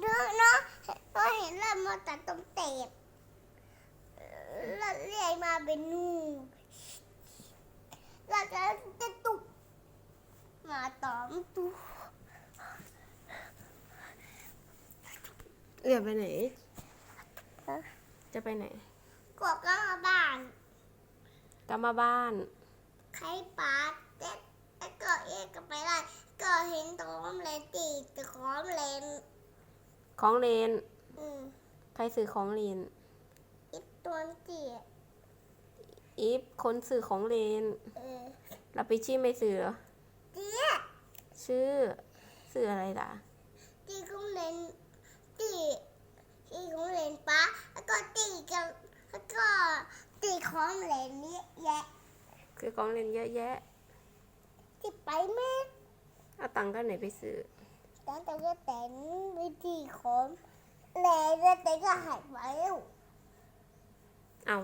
เนาะเนาะเราเห็นเรามาตัดตรงเตะเราเรียกมาเป็นนูเราจะจะตุกมาตอมตุเอือไปไหน จะไปไหนกบก็มาบ้าน กลับมาบ้าน ใครปาเต็ดแล้วก็เอกก็ไปได้ก็เห็นตอมเลนตีตะขอมเลน ของเลนอืมใครซื้อของเลนอีตัวเจียอีฟคนซื้อของเลนเออเราไปชี้ไม่ซื้อเหรอเจียชื่อซื้ออะไรล่ะตีของเลนตีตีของเลนป้าแล้วก็ตีกับแล้วก็ตีของเลนนี้แยะคือของเลนเยอะแยะที่ไปแม่เอาตังค์ก็ไหนไปซื้อแต่แต่ก็แต่ง วิธีของเลนแล้วแต่ก็หายไปแล้วเอา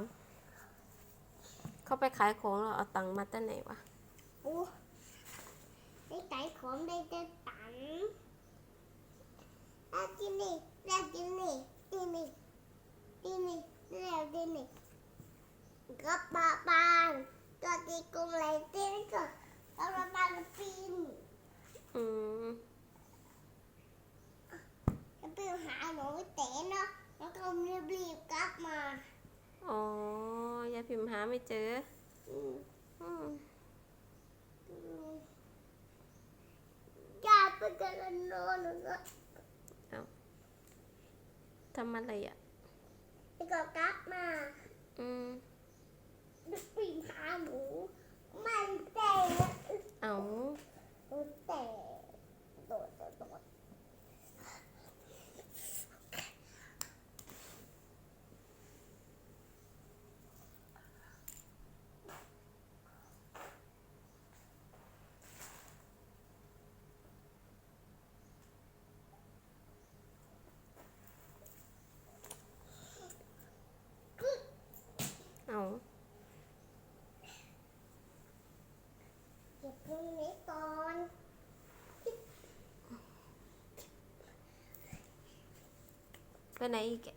เขาไปขายของเราเอาตังค์มาตั้งไหนวะโอ้ได้ไก่ของได้แต่ตังเอากินนี่แล้วกินนี่กินนี่กินนี่แล้วกินนี่ก็ปาปานตัวตีกุ้งเลยตีก็แล้วปาปานปีน อืม แล้วไป หาหนูเต๋เนาะแล้วก็รีบรีบๆกลับมาอ๋อยายพิมพ์หาไม่เจออืมอืมอืมยายไปกันนอนหนูก็ทำอะไรอะแล้วก็กลับมา อืม แล้วปีนหาหนูไม่เตะ เอา หนูเตะโดดโดดโดด เอาเก็บพรุ่งนี้ก่อนไปไหนอีกอะ